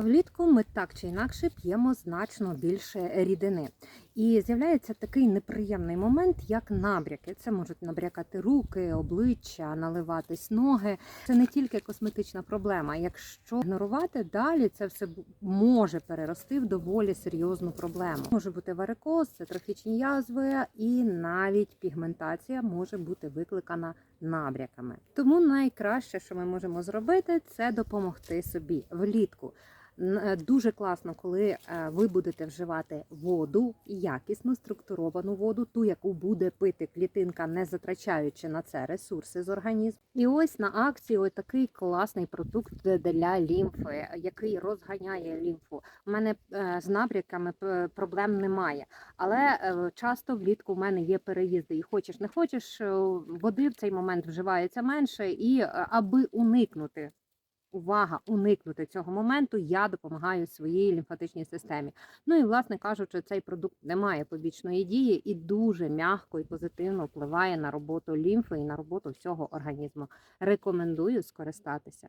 Влітку ми так чи інакше п'ємо значно більше рідини. І з'являється такий неприємний момент, як набряки. Це можуть набрякати руки, обличчя, наливатись ноги. Це не тільки косметична проблема. Якщо ігнорувати далі, це все може перерости в доволі серйозну проблему. Може бути варикоз, це трофічні язви, і навіть пігментація може бути викликана набряками. Тому найкраще, що ми можемо зробити, це допомогти собі влітку. Е, Дуже класно, коли е, ви будете вживати воду, якісну структуровану воду, ту, яку буде пити клітинка, не затрачаючи на це ресурси з організму. І ось на акції ось такий класний продукт для лімфи, який розганяє лімфу. У мене е, з набряками проблем немає, але е, часто влітку в мене є переїзди, і хочеш не хочеш, е, води в цей момент вживається менше, і е, аби уникнути увага, уникнути цього моменту, я допомагаю своїй лімфатичній системі. Ну і, власне кажучи, цей продукт не має побічної дії і дуже м'яко і позитивно впливає на роботу лімфи і на роботу всього організму. Рекомендую скористатися.